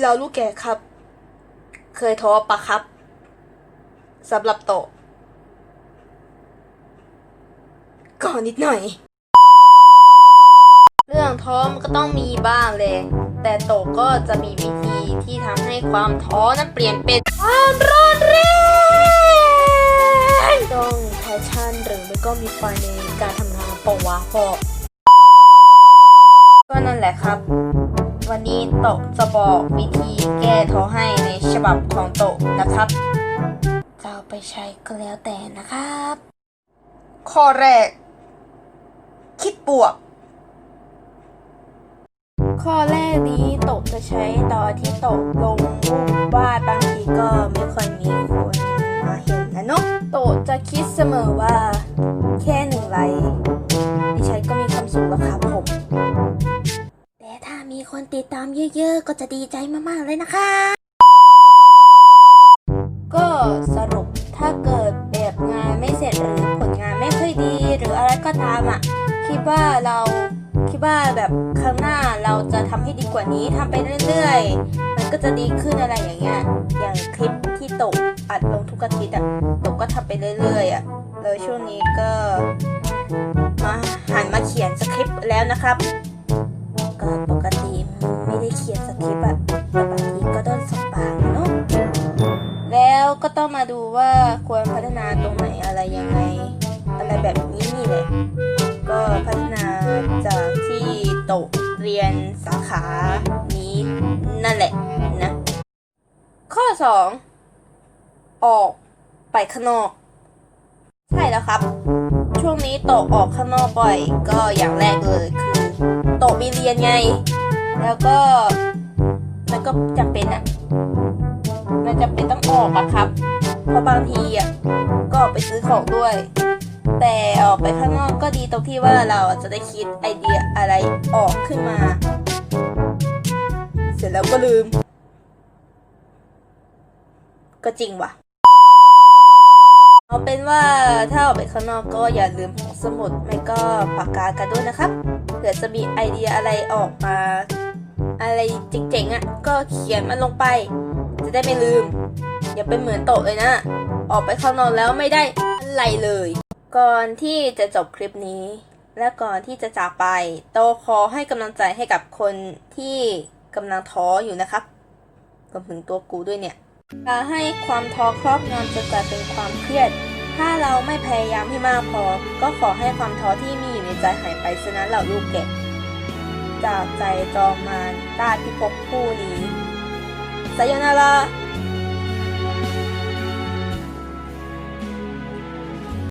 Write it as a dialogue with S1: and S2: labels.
S1: เราลูกแก่ครับ เคยท้อปะครับสำหรับโตะก็นิดหน่อย เรื่องท้อมันก็ต้องมีบ้างเลยแต่โตก็จะมีวิธีที่ทำให้ความท้อนั้นเปลี่ยนเป็นความร้อนแรงต้องแพชชั่นหรือไม่ก็มีไฟในการทำงานปะวะพอก็นั่นแหละครับ วันนี้โตะจะบอกวิธีแก้ท้อให้ในฉบับของโตะนะครับจะเอาไปใช้ก็แล้วแต่นะครับ ข้อแรก คิดบวก ข้อแรกนี้โตะจะใช้ตอนที่โตะลงรูปวาดบางทีก็ไม่ค่อยมีคนมาเห็นนะเนาะโตะจะคิดเสมอว่า แค่หนึ่งไลค์ดิฉันก็มีความสุขแล้วครับ คนติดตามเยอะๆ ก็จะดีใจมากๆเลยนะคะ ก็สรุปถ้าเกิดแบบงานไม่เสร็จหรือผลงานไม่ค่อยดี หรืออะไรก็ตามอะ คิดว่าเราคิดว่าแบบครั้งหน้าเราจะทำให้ดีกว่านี้ทำไปเรื่อยๆ มันก็จะดีขึ้นอะไรอย่างเงี้ย อย่างคลิปที่ตกอัดลงทุกอาทิตย์อะ ตกก็ทำไปเรื่อยๆอะ แล้วช่วงนี้ก็มาหันมาเขียนสคริปต์แล้วนะครับก็ต เขียนสคริปต์อะแต่บางทีก็โดนสบปาเนาะแล้วก็ต้องมาดูว่าควรพัฒนาตรงไหนอะไรยังไง อะไรแบบนี้นี่แหละก็พัฒนาจากที่โตะเรียนสาขานี้นั่นแหละนะ ข้อ 2 ออกไปข้างนอก ใช่แล้วครับ ช่วงนี้โตออกข้างนอกบ่อย ก็อย่างแรกเลยคือโตะมีเรียนไง แล้วก็ มันก็จำเป็นอะมันจำเป็นต้องออกอะครับ เพราะบางทีอะก็ออกไปซื้อของด้วย แต่ออกไปข้างนอกก็ดีตรงที่ว่าเราจะได้คิดไอเดียอะไรออกขึ้นมา เสร็จแล้วก็ลืม ก็จริงว่ะ เอาเป็นว่าถ้าออกไปข้างนอกก็อย่าลืมสมุดไม่ก็ปากกากันด้วยนะครับเผื่อจะมีไอเดียอะไรออกมา อะไรเจ๋งๆอะ่ะก็เขียนมันลงไป จะได้ไม่ลืม อย่าเป็นเหมือนโตะเลยนะ ออกไปข้างนอกแล้วไม่ได้อะไรเลย ก่อนที่จะจบคลิปนี้ และก่อนที่จะจากไป โตขอให้กำลังใจให้กับคนที่กำลังท้ออยู่นะครับรวมถึงตัวกูด้วยเนี่ยอย่าให้ความท้อครอบงำจนกลายเป็นความเครียด ถ้าเราไม่พยายามให้มากพอ ก็ขอให้ความท้อที่มีอยู่ในใจหายไปซะนั้นเหล่าลูกเก็บ จากใจจอมมารตาพิภพผู้นี้สยนารา